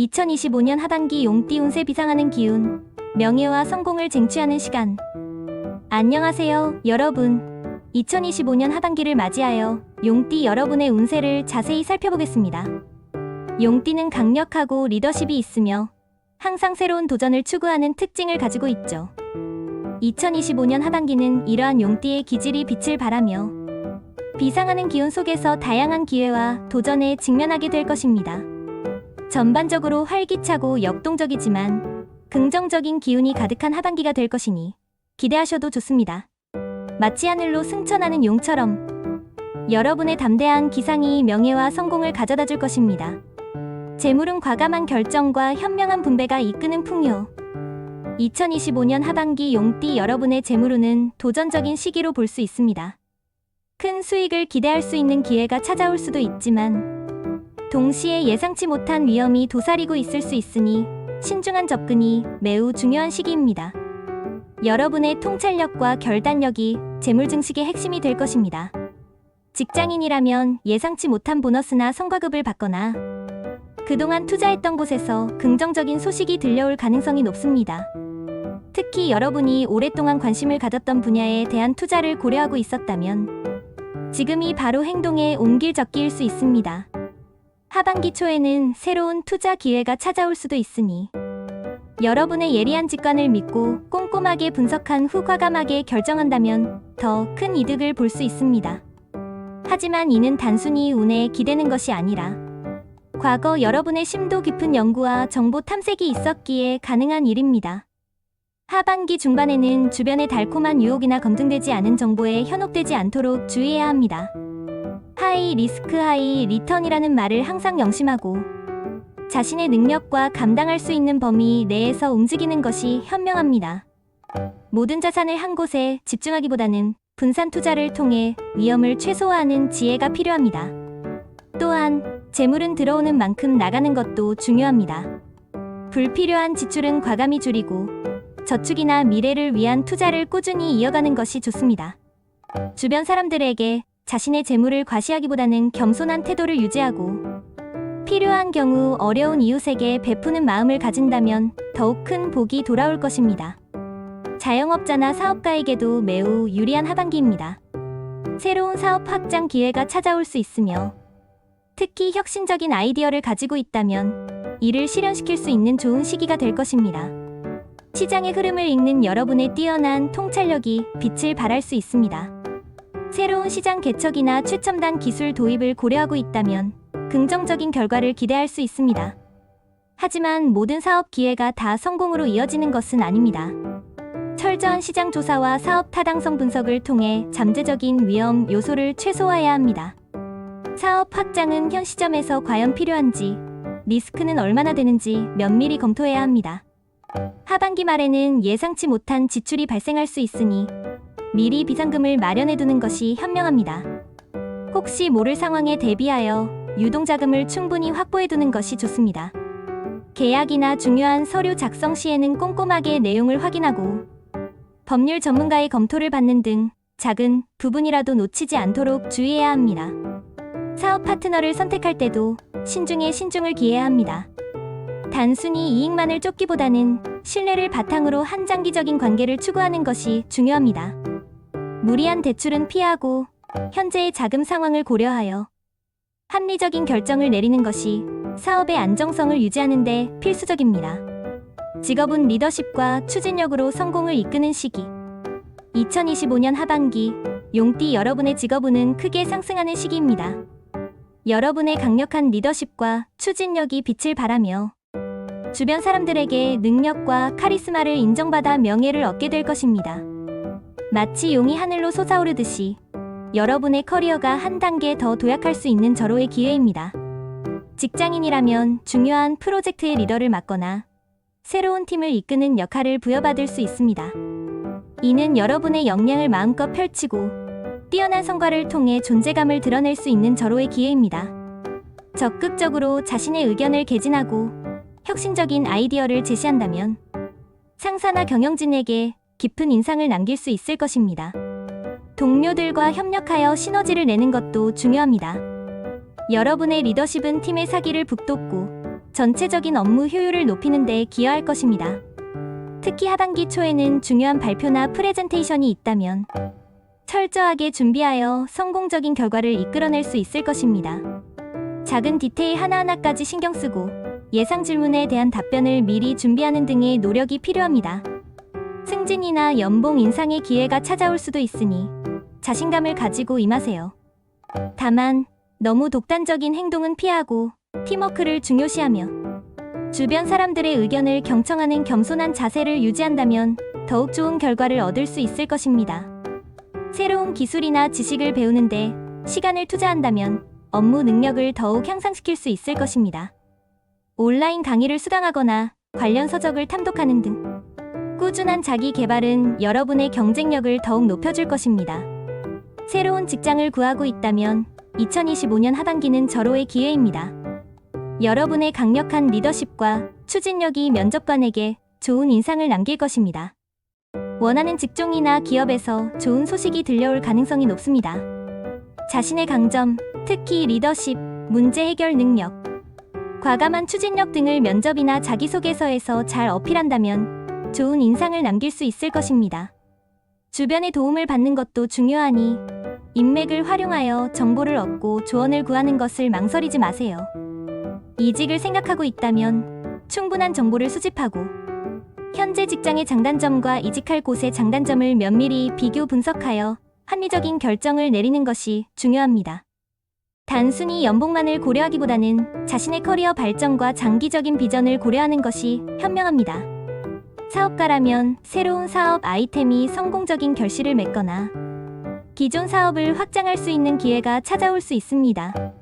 2025년 하반기 용띠 운세 비상하는 기운, 명예와 성공을 쟁취하는 시간. 안녕하세요, 여러분. 2025년 하반기를 맞이하여 용띠 여러분의 운세를 자세히 살펴보겠습니다. 용띠는 강력하고 리더십이 있으며 항상 새로운 도전을 추구하는 특징을 가지고 있죠. 2025년 하반기는 이러한 용띠의 기질이 빛을 발하며 비상하는 기운 속에서 다양한 기회와 도전에 직면하게 될 것입니다. 전반적으로 활기차고 역동적이지만 긍정적인 기운이 가득한 하반기가 될 것이니 기대하셔도 좋습니다. 마치 하늘로 승천하는 용처럼 여러분의 담대한 기상이 명예와 성공을 가져다 줄 것입니다. 재물은 과감한 결정과 현명한 분배가 이끄는 풍요. 2025년 하반기 용띠 여러분의 재물운은 도전적인 시기로 볼 수 있습니다. 큰 수익을 기대할 수 있는 기회가 찾아올 수도 있지만 동시에 예상치 못한 위험이 도사리고 있을 수 있으니 신중한 접근이 매우 중요한 시기입니다. 여러분의 통찰력과 결단력이 재물 증식의 핵심이 될 것입니다. 직장인이라면 예상치 못한 보너스나 성과급을 받거나 그동안 투자했던 곳에서 긍정적인 소식이 들려올 가능성이 높습니다. 특히 여러분이 오랫동안 관심을 가졌던 분야에 대한 투자를 고려하고 있었다면 지금이 바로 행동에 옮길 적기일 수 있습니다. 하반기 초에는 새로운 투자 기회가 찾아올 수도 있으니 여러분의 예리한 직관을 믿고 꼼꼼하게 분석한 후 과감하게 결정한다면 더 큰 이득을 볼 수 있습니다. 하지만 이는 단순히 운에 기대는 것이 아니라 과거 여러분의 심도 깊은 연구와 정보 탐색이 있었기에 가능한 일입니다. 하반기 중반에는 주변의 달콤한 유혹이나 검증되지 않은 정보에 현혹되지 않도록 주의해야 합니다. 하이 리스크 하이 리턴이라는 말을 항상 명심하고 자신의 능력과 감당할 수 있는 범위 내에서 움직이는 것이 현명합니다. 모든 자산을 한 곳에 집중하기보다는 분산 투자를 통해 위험을 최소화하는 지혜가 필요합니다. 또한 재물은 들어오는 만큼 나가는 것도 중요합니다. 불필요한 지출은 과감히 줄이고 저축이나 미래를 위한 투자를 꾸준히 이어가는 것이 좋습니다. 주변 사람들에게 자신의 재물을 과시하기보다는 겸손한 태도를 유지하고 필요한 경우 어려운 이웃에게 베푸는 마음을 가진다면 더욱 큰 복이 돌아올 것입니다. 자영업자나 사업가에게도 매우 유리한 하반기입니다. 새로운 사업 확장 기회가 찾아올 수 있으며 특히 혁신적인 아이디어를 가지고 있다면 이를 실현시킬 수 있는 좋은 시기가 될 것입니다. 시장의 흐름을 읽는 여러분의 뛰어난 통찰력이 빛을 발할 수 있습니다. 새로운 시장 개척이나 최첨단 기술 도입을 고려하고 있다면 긍정적인 결과를 기대할 수 있습니다. 하지만 모든 사업 기회가 다 성공으로 이어지는 것은 아닙니다. 철저한 시장 조사와 사업 타당성 분석을 통해 잠재적인 위험 요소를 최소화해야 합니다. 사업 확장은 현 시점에서 과연 필요한지, 리스크는 얼마나 되는지 면밀히 검토해야 합니다. 하반기 말에는 예상치 못한 지출이 발생할 수 있으니 미리 비상금을 마련해 두는 것이 현명합니다. 혹시 모를 상황에 대비하여 유동자금을 충분히 확보해 두는 것이 좋습니다. 계약이나 중요한 서류 작성 시에는 꼼꼼하게 내용을 확인하고 법률 전문가의 검토를 받는 등 작은 부분이라도 놓치지 않도록 주의해야 합니다. 사업 파트너를 선택할 때도 신중에 신중을 기해야 합니다. 단순히 이익만을 쫓기보다는 신뢰를 바탕으로 한 장기적인 관계를 추구하는 것이 중요합니다. 무리한 대출은 피하고 현재의 자금 상황을 고려하여 합리적인 결정을 내리는 것이 사업의 안정성을 유지하는 데 필수적입니다. 직업은 리더십과 추진력으로 성공을 이끄는 시기. 2025년 하반기 용띠 여러분의 직업운은 크게 상승하는 시기입니다. 여러분의 강력한 리더십과 추진력이 빛을 발하며 주변 사람들에게 능력과 카리스마를 인정받아 명예를 얻게 될 것입니다. 마치 용이 하늘로 솟아오르듯이 여러분의 커리어가 한 단계 더 도약할 수 있는 절호의 기회입니다. 직장인이라면 중요한 프로젝트의 리더를 맡거나 새로운 팀을 이끄는 역할을 부여받을 수 있습니다. 이는 여러분의 역량을 마음껏 펼치고 뛰어난 성과를 통해 존재감을 드러낼 수 있는 절호의 기회입니다. 적극적으로 자신의 의견을 개진하고 혁신적인 아이디어를 제시한다면 상사나 경영진에게 깊은 인상을 남길 수 있을 것입니다. 동료들과 협력하여 시너지를 내는 것도 중요합니다. 여러분의 리더십은 팀의 사기를 북돋고 전체적인 업무 효율을 높이는 데 기여할 것입니다. 특히 하반기 초에는 중요한 발표나 프레젠테이션이 있다면 철저하게 준비하여 성공적인 결과를 이끌어낼 수 있을 것입니다. 작은 디테일 하나하나까지 신경 쓰고 예상 질문에 대한 답변을 미리 준비하는 등의 노력이 필요합니다. 승진이나 연봉 인상의 기회가 찾아올 수도 있으니 자신감을 가지고 임하세요. 다만 너무 독단적인 행동은 피하고 팀워크를 중요시하며 주변 사람들의 의견을 경청하는 겸손한 자세를 유지한다면 더욱 좋은 결과를 얻을 수 있을 것입니다. 새로운 기술이나 지식을 배우는데 시간을 투자한다면 업무 능력을 더욱 향상시킬 수 있을 것입니다. 온라인 강의를 수강하거나 관련 서적을 탐독하는 등 꾸준한 자기 개발은 여러분의 경쟁력을 더욱 높여줄 것입니다. 새로운 직장을 구하고 있다면 2025년 하반기는 절호의 기회입니다. 여러분의 강력한 리더십과 추진력이 면접관에게 좋은 인상을 남길 것입니다. 원하는 직종이나 기업에서 좋은 소식이 들려올 가능성이 높습니다. 자신의 강점, 특히 리더십, 문제 해결 능력, 과감한 추진력 등을 면접이나 자기소개서에서 잘 어필한다면 좋은 인상을 남길 수 있을 것입니다. 주변의 도움을 받는 것도 중요하니 인맥을 활용하여 정보를 얻고 조언을 구하는 것을 망설이지 마세요. 이직을 생각하고 있다면 충분한 정보를 수집하고 현재 직장의 장단점과 이직할 곳의 장단점을 면밀히 비교 분석하여 합리적인 결정을 내리는 것이 중요합니다. 단순히 연봉만을 고려하기보다는 자신의 커리어 발전과 장기적인 비전을 고려하는 것이 현명합니다. 사업가라면 새로운 사업 아이템이 성공적인 결실을 맺거나 기존 사업을 확장할 수 있는 기회가 찾아올 수 있습니다.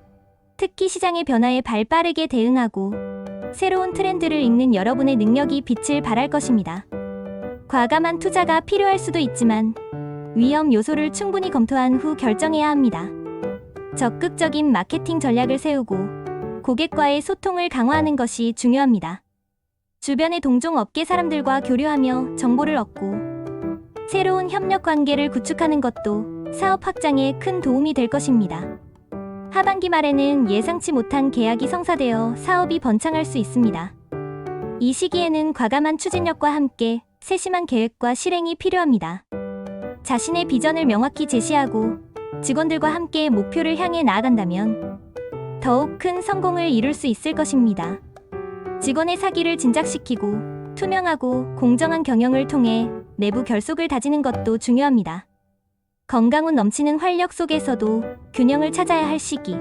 특히 시장의 변화에 발 빠르게 대응하고 새로운 트렌드를 읽는 여러분의 능력이 빛을 발할 것입니다. 과감한 투자가 필요할 수도 있지만 위험 요소를 충분히 검토한 후 결정해야 합니다. 적극적인 마케팅 전략을 세우고 고객과의 소통을 강화하는 것이 중요합니다. 주변의 동종 업계 사람들과 교류하며 정보를 얻고 새로운 협력 관계를 구축하는 것도 사업 확장에 큰 도움이 될 것입니다. 하반기 말에는 예상치 못한 계약이 성사되어 사업이 번창할 수 있습니다. 이 시기에는 과감한 추진력과 함께 세심한 계획과 실행이 필요합니다. 자신의 비전을 명확히 제시하고 직원들과 함께 목표를 향해 나아간다면 더욱 큰 성공을 이룰 수 있을 것입니다. 직원의 사기를 진작시키고 투명하고 공정한 경영을 통해 내부 결속을 다지는 것도 중요합니다. 건강운 넘치는 활력 속에서도 균형을 찾아야 할 시기.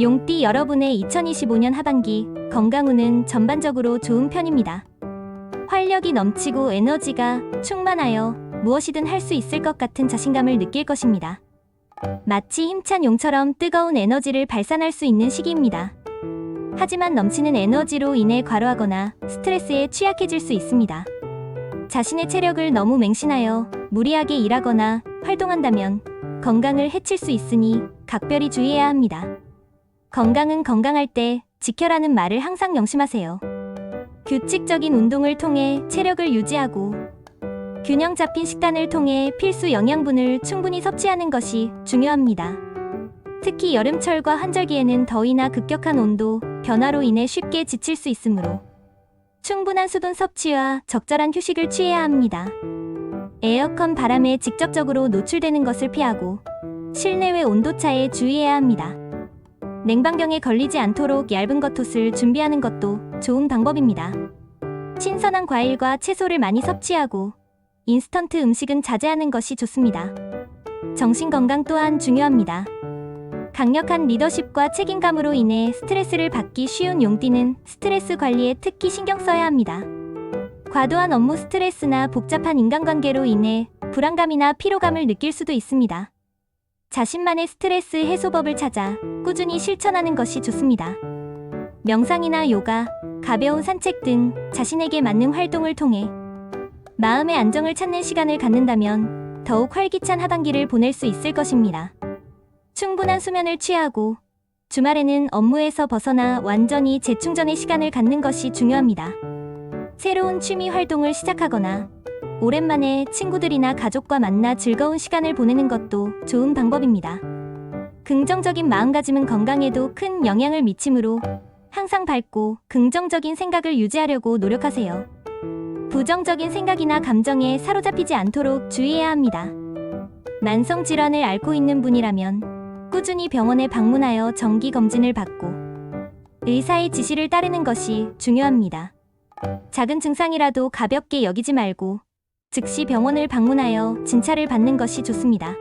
용띠 여러분의 2025년 하반기 건강운은 전반적으로 좋은 편입니다. 활력이 넘치고 에너지가 충만하여 무엇이든 할 수 있을 것 같은 자신감을 느낄 것입니다. 마치 힘찬 용처럼 뜨거운 에너지를 발산할 수 있는 시기입니다. 하지만 넘치는 에너지로 인해 과로하거나 스트레스에 취약해질 수 있습니다. 자신의 체력을 너무 맹신하여 무리하게 일하거나 활동한다면 건강을 해칠 수 있으니 각별히 주의해야 합니다. 건강은 건강할 때 지켜라는 말을 항상 명심하세요. 규칙적인 운동을 통해 체력을 유지하고 균형 잡힌 식단을 통해 필수 영양분을 충분히 섭취하는 것이 중요합니다. 특히 여름철과 환절기에는 더위나 급격한 온도 변화로 인해 쉽게 지칠 수 있으므로 충분한 수분 섭취와 적절한 휴식을 취해야 합니다. 에어컨 바람에 직접적으로 노출되는 것을 피하고 실내외 온도차에 주의해야 합니다. 냉방병에 걸리지 않도록 얇은 겉옷을 준비하는 것도 좋은 방법입니다. 신선한 과일과 채소를 많이 섭취하고 인스턴트 음식은 자제하는 것이 좋습니다. 정신 건강 또한 중요합니다. 강력한 리더십과 책임감으로 인해 스트레스를 받기 쉬운 용띠는 스트레스 관리에 특히 신경 써야 합니다. 과도한 업무 스트레스나 복잡한 인간관계로 인해 불안감이나 피로감을 느낄 수도 있습니다. 자신만의 스트레스 해소법을 찾아 꾸준히 실천하는 것이 좋습니다. 명상이나 요가, 가벼운 산책 등 자신에게 맞는 활동을 통해 마음의 안정을 찾는 시간을 갖는다면 더욱 활기찬 하반기를 보낼 수 있을 것입니다. 충분한 수면을 취하고 주말에는 업무에서 벗어나 완전히 재충전의 시간을 갖는 것이 중요합니다. 새로운 취미 활동을 시작하거나 오랜만에 친구들이나 가족과 만나 즐거운 시간을 보내는 것도 좋은 방법입니다. 긍정적인 마음가짐은 건강에도 큰 영향을 미치므로 항상 밝고 긍정적인 생각을 유지하려고 노력하세요. 부정적인 생각이나 감정에 사로잡히지 않도록 주의해야 합니다. 만성 질환을 앓고 있는 분이라면 꾸준히 병원에 방문하여 정기 검진을 받고 의사의 지시를 따르는 것이 중요합니다. 작은 증상이라도 가볍게 여기지 말고 즉시 병원을 방문하여 진찰을 받는 것이 좋습니다.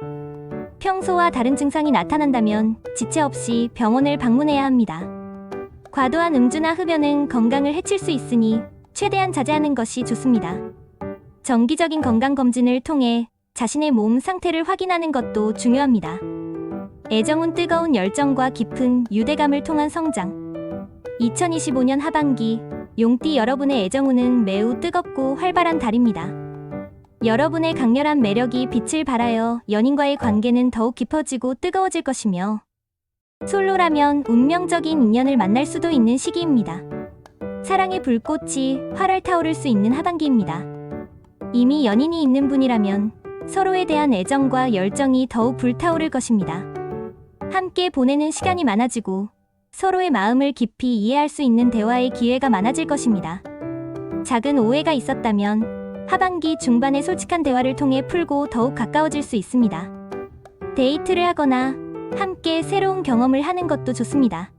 평소와 다른 증상이 나타난다면 지체 없이 병원을 방문해야 합니다. 과도한 음주나 흡연은 건강을 해칠 수 있으니 최대한 자제하는 것이 좋습니다. 정기적인 건강검진을 통해 자신의 몸 상태를 확인하는 것도 중요합니다. 애정은 뜨거운 열정과 깊은 유대감을 통한 성장. 2025년 하반기 용띠 여러분의 애정운은 매우 뜨겁고 활발한 달입니다. 여러분의 강렬한 매력이 빛을 발하여 연인과의 관계는 더욱 깊어지고 뜨거워질 것이며 솔로라면 운명적인 인연을 만날 수도 있는 시기입니다. 사랑의 불꽃이 활활 타오를 수 있는 하반기입니다. 이미 연인이 있는 분이라면 서로에 대한 애정과 열정이 더욱 불타오를 것입니다. 함께 보내는 시간이 많아지고 서로의 마음을 깊이 이해할 수 있는 대화의 기회가 많아질 것입니다. 작은 오해가 있었다면 하반기 중반에 솔직한 대화를 통해 풀고 더욱 가까워질 수 있습니다. 데이트를 하거나 함께 새로운 경험을 하는 것도 좋습니다.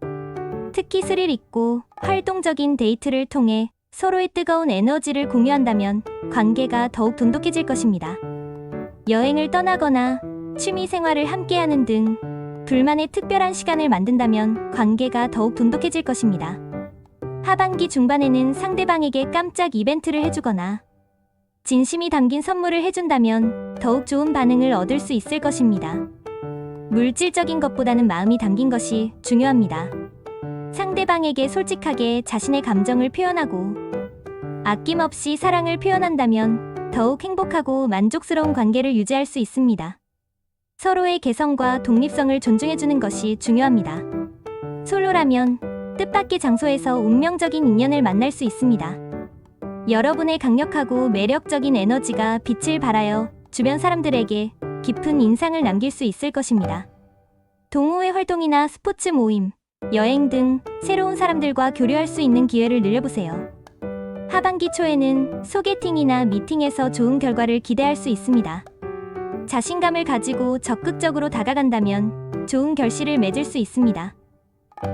특히 스릴 있고 활동적인 데이트를 통해 서로의 뜨거운 에너지를 공유한다면 관계가 더욱 돈독해질 것입니다. 여행을 떠나거나 취미 생활을 함께하는 등 둘만의 특별한 시간을 만든다면 관계가 더욱 돈독해질 것입니다. 하반기 중반에는 상대방에게 깜짝 이벤트를 해주거나 진심이 담긴 선물을 해준다면 더욱 좋은 반응을 얻을 수 있을 것입니다. 물질적인 것보다는 마음이 담긴 것이 중요합니다. 상대방에게 솔직하게 자신의 감정을 표현하고 아낌없이 사랑을 표현한다면 더욱 행복하고 만족스러운 관계를 유지할 수 있습니다. 서로의 개성과 독립성을 존중해주는 것이 중요합니다. 솔로라면 뜻밖의 장소에서 운명적인 인연을 만날 수 있습니다. 여러분의 강력하고 매력적인 에너지가 빛을 발하여 주변 사람들에게 깊은 인상을 남길 수 있을 것입니다. 동호회 활동이나 스포츠 모임, 여행 등 새로운 사람들과 교류할 수 있는 기회를 늘려보세요. 하반기 초에는 소개팅이나 미팅에서 좋은 결과를 기대할 수 있습니다. 자신감을 가지고 적극적으로 다가간다면 좋은 결실을 맺을 수 있습니다.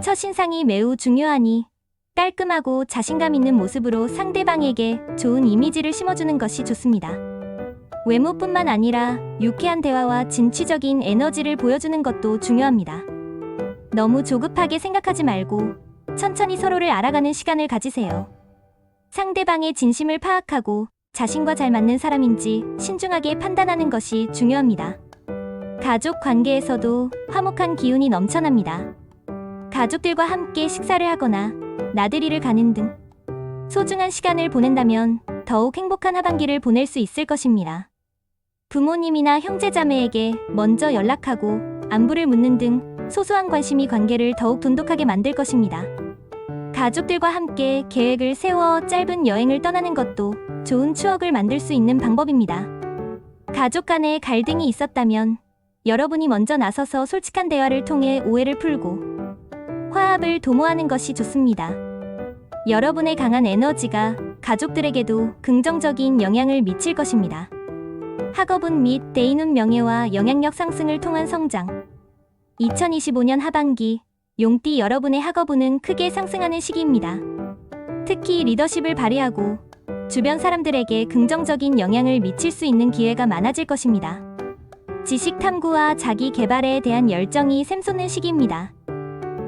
첫인상이 매우 중요하니 깔끔하고 자신감 있는 모습으로 상대방에게 좋은 이미지를 심어주는 것이 좋습니다. 외모뿐만 아니라 유쾌한 대화와 진취적인 에너지를 보여주는 것도 중요합니다. 너무 조급하게 생각하지 말고 천천히 서로를 알아가는 시간을 가지세요. 상대방의 진심을 파악하고 자신과 잘 맞는 사람인지 신중하게 판단하는 것이 중요합니다. 가족 관계에서도 화목한 기운이 넘쳐납니다. 가족들과 함께 식사를 하거나 나들이를 가는 등 소중한 시간을 보낸다면 더욱 행복한 하반기를 보낼 수 있을 것입니다. 부모님이나 형제자매에게 먼저 연락하고 안부를 묻는 등 소소한 관심이 관계를 더욱 돈독하게 만들 것입니다. 가족들과 함께 계획을 세워 짧은 여행을 떠나는 것도 좋은 추억을 만들 수 있는 방법입니다. 가족 간에 갈등이 있었다면 여러분이 먼저 나서서 솔직한 대화를 통해 오해를 풀고 화합을 도모하는 것이 좋습니다. 여러분의 강한 에너지가 가족들에게도 긍정적인 영향을 미칠 것입니다. 학업운 및 대인운 명예와 영향력 상승을 통한 성장. 2025년 하반기 용띠 여러분의 학업운은 크게 상승하는 시기입니다. 특히 리더십을 발휘하고 주변 사람들에게 긍정적인 영향을 미칠 수 있는 기회가 많아질 것입니다. 지식 탐구와 자기 개발에 대한 열정이 샘솟는 시기입니다.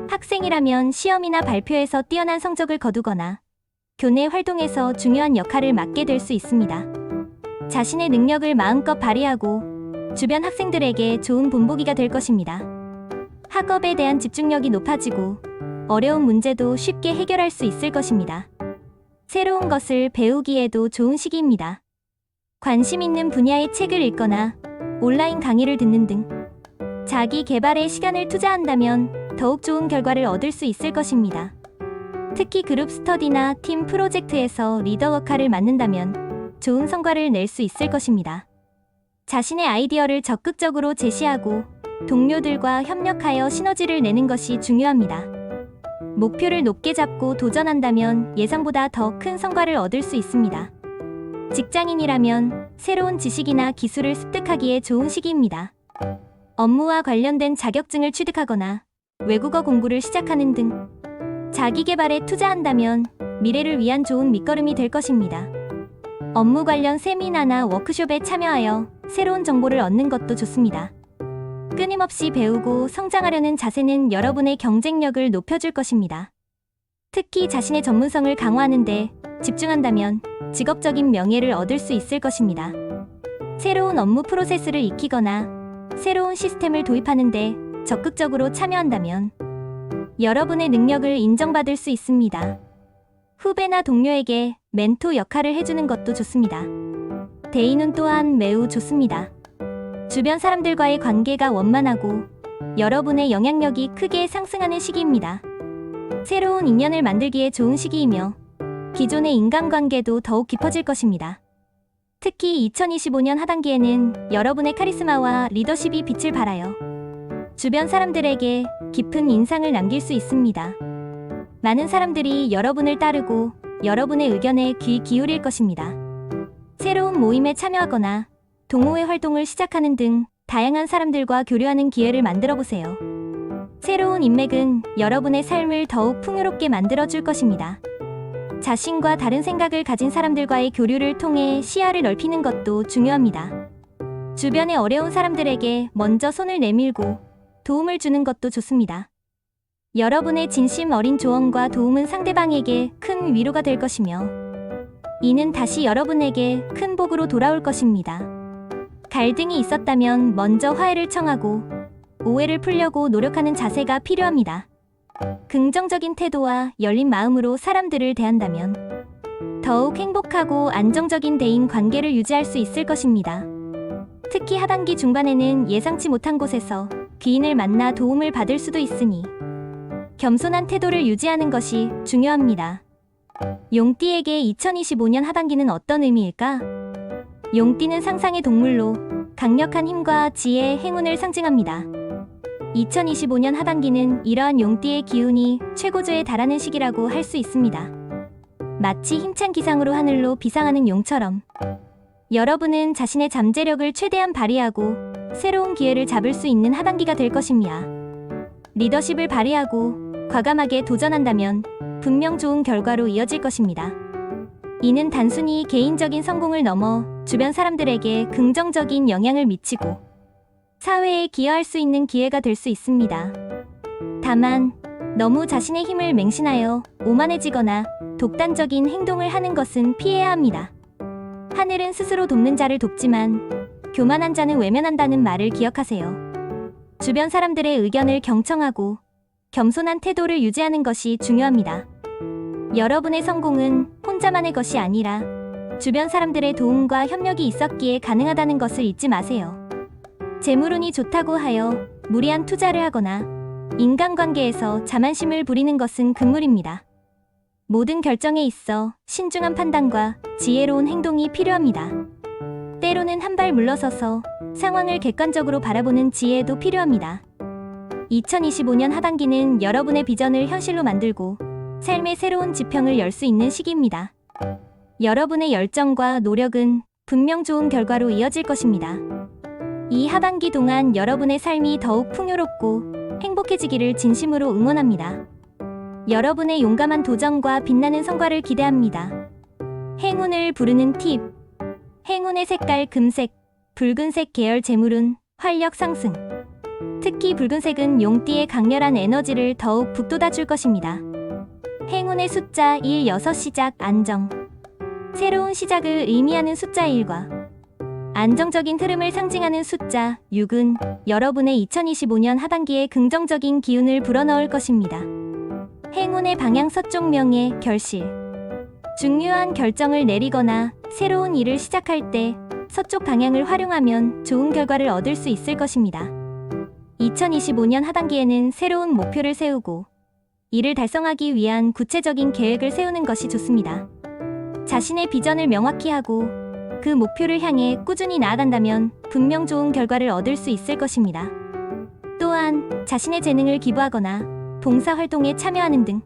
학생이라면 시험이나 발표에서 뛰어난 성적을 거두거나 교내 활동에서 중요한 역할을 맡게 될 수 있습니다. 자신의 능력을 마음껏 발휘하고 주변 학생들에게 좋은 본보기가 될 것입니다. 학업에 대한 집중력이 높아지고 어려운 문제도 쉽게 해결할 수 있을 것입니다. 새로운 것을 배우기에도 좋은 시기입니다. 관심 있는 분야의 책을 읽거나 온라인 강의를 듣는 등 자기 개발에 시간을 투자한다면 더욱 좋은 결과를 얻을 수 있을 것입니다. 특히 그룹 스터디나 팀 프로젝트에서 리더 역할을 맡는다면 좋은 성과를 낼 수 있을 것입니다. 자신의 아이디어를 적극적으로 제시하고 동료들과 협력하여 시너지를 내는 것이 중요합니다. 목표를 높게 잡고 도전한다면 예상보다 더 큰 성과를 얻을 수 있습니다. 직장인이라면 새로운 지식이나 기술을 습득하기에 좋은 시기입니다. 업무와 관련된 자격증을 취득하거나 외국어 공부를 시작하는 등 자기 개발에 투자한다면 미래를 위한 좋은 밑거름이 될 것입니다. 업무 관련 세미나나 워크숍에 참여하여 새로운 정보를 얻는 것도 좋습니다. 끊임없이 배우고 성장하려는 자세는 여러분의 경쟁력을 높여줄 것입니다. 특히 자신의 전문성을 강화하는데 집중한다면 직업적인 명예를 얻을 수 있을 것입니다. 새로운 업무 프로세스를 익히거나 새로운 시스템을 도입하는데 적극적으로 참여한다면 여러분의 능력을 인정받을 수 있습니다. 후배나 동료에게 멘토 역할을 해주는 것도 좋습니다. 대인운 또한 매우 좋습니다. 주변 사람들과의 관계가 원만하고 여러분의 영향력이 크게 상승하는 시기입니다. 새로운 인연을 만들기에 좋은 시기이며 기존의 인간관계도 더욱 깊어질 것입니다. 특히 2025년 하반기에는 여러분의 카리스마와 리더십이 빛을 발하여 주변 사람들에게 깊은 인상을 남길 수 있습니다. 많은 사람들이 여러분을 따르고 여러분의 의견에 귀 기울일 것입니다. 새로운 모임에 참여하거나 동호회 활동을 시작하는 등 다양한 사람들과 교류하는 기회를 만들어 보세요. 새로운 인맥은 여러분의 삶을 더욱 풍요롭게 만들어 줄 것입니다. 자신과 다른 생각을 가진 사람들과의 교류를 통해 시야를 넓히는 것도 중요합니다. 주변의 어려운 사람들에게 먼저 손을 내밀고 도움을 주는 것도 좋습니다. 여러분의 진심 어린 조언과 도움은 상대방에게 큰 위로가 될 것이며 이는 다시 여러분에게 큰 복으로 돌아올 것입니다. 갈등이 있었다면 먼저 화해를 청하고 오해를 풀려고 노력하는 자세가 필요합니다. 긍정적인 태도와 열린 마음으로 사람들을 대한다면 더욱 행복하고 안정적인 대인 관계를 유지할 수 있을 것입니다. 특히 하반기 중반에는 예상치 못한 곳에서 귀인을 만나 도움을 받을 수도 있으니 겸손한 태도를 유지하는 것이 중요합니다. 용띠에게 2025년 하반기는 어떤 의미일까? 용띠는 상상의 동물로 강력한 힘과 지혜, 행운을 상징합니다. 2025년 하반기는 이러한 용띠의 기운이 최고조에 달하는 시기라고 할 수 있습니다. 마치 힘찬 기상으로 하늘로 비상하는 용처럼 여러분은 자신의 잠재력을 최대한 발휘하고 새로운 기회를 잡을 수 있는 하반기가 될 것입니다. 리더십을 발휘하고 과감하게 도전한다면 분명 좋은 결과로 이어질 것입니다. 이는 단순히 개인적인 성공을 넘어 주변 사람들에게 긍정적인 영향을 미치고 사회에 기여할 수 있는 기회가 될 수 있습니다. 다만 너무 자신의 힘을 맹신하여 오만해지거나 독단적인 행동을 하는 것은 피해야 합니다. 하늘은 스스로 돕는 자를 돕지만 교만한 자는 외면한다는 말을 기억하세요. 주변 사람들의 의견을 경청하고 겸손한 태도를 유지하는 것이 중요합니다. 여러분의 성공은 혼자만의 것이 아니라 주변 사람들의 도움과 협력이 있었기에 가능하다는 것을 잊지 마세요. 재물운이 좋다고 하여 무리한 투자를 하거나 인간관계에서 자만심을 부리는 것은 금물입니다. 모든 결정에 있어 신중한 판단과 지혜로운 행동이 필요합니다. 때로는 한 발 물러서서 상황을 객관적으로 바라보는 지혜도 필요합니다. 2025년 하반기는 여러분의 비전을 현실로 만들고 삶의 새로운 지평을 열 수 있는 시기입니다. 여러분의 열정과 노력은 분명 좋은 결과로 이어질 것입니다. 이 하반기 동안 여러분의 삶이 더욱 풍요롭고 행복해지기를 진심으로 응원합니다. 여러분의 용감한 도전과 빛나는 성과를 기대합니다. 행운을 부르는 팁. 행운의 색깔 금색, 붉은색 계열 재물운 활력 상승. 특히 붉은색은 용띠의 강렬한 에너지를 더욱 북돋아 줄 것입니다. 행운의 숫자 1, 6 시작 안정. 새로운 시작을 의미하는 숫자 1과 안정적인 흐름을 상징하는 숫자 6은 여러분의 2025년 하반기에 긍정적인 기운을 불어넣을 것입니다. 행운의 방향 서쪽 명예 결실. 중요한 결정을 내리거나 새로운 일을 시작할 때 서쪽 방향을 활용하면 좋은 결과를 얻을 수 있을 것입니다. 2025년 하반기에는 새로운 목표를 세우고 이를 달성하기 위한 구체적인 계획을 세우는 것이 좋습니다. 자신의 비전을 명확히 하고 그 목표를 향해 꾸준히 나아간다면 분명 좋은 결과를 얻을 수 있을 것입니다. 또한 자신의 재능을 기부하거나 봉사활동에 참여하는 등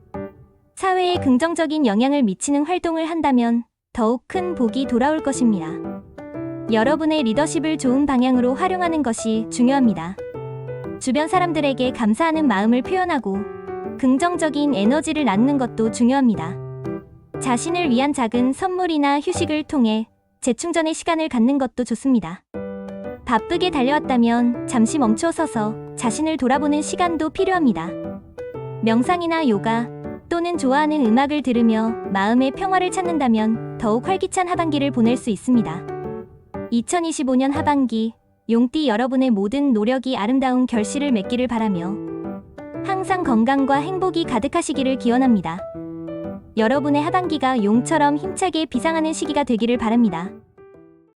사회에 긍정적인 영향을 미치는 활동을 한다면 더욱 큰 복이 돌아올 것입니다. 여러분의 리더십을 좋은 방향으로 활용하는 것이 중요합니다. 주변 사람들에게 감사하는 마음을 표현하고 긍정적인 에너지를 낳는 것도 중요합니다. 자신을 위한 작은 선물이나 휴식을 통해 재충전의 시간을 갖는 것도 좋습니다. 바쁘게 달려왔다면 잠시 멈춰 서서 자신을 돌아보는 시간도 필요합니다. 명상이나 요가 또는 좋아하는 음악을 들으며 마음의 평화를 찾는다면 더욱 활기찬 하반기를 보낼 수 있습니다. 2025년 하반기 용띠 여러분의 모든 노력이 아름다운 결실을 맺기를 바라며 항상 건강과 행복이 가득하시기를 기원합니다. 여러분의 하반기가 용처럼 힘차게 비상하는 시기가 되기를 바랍니다.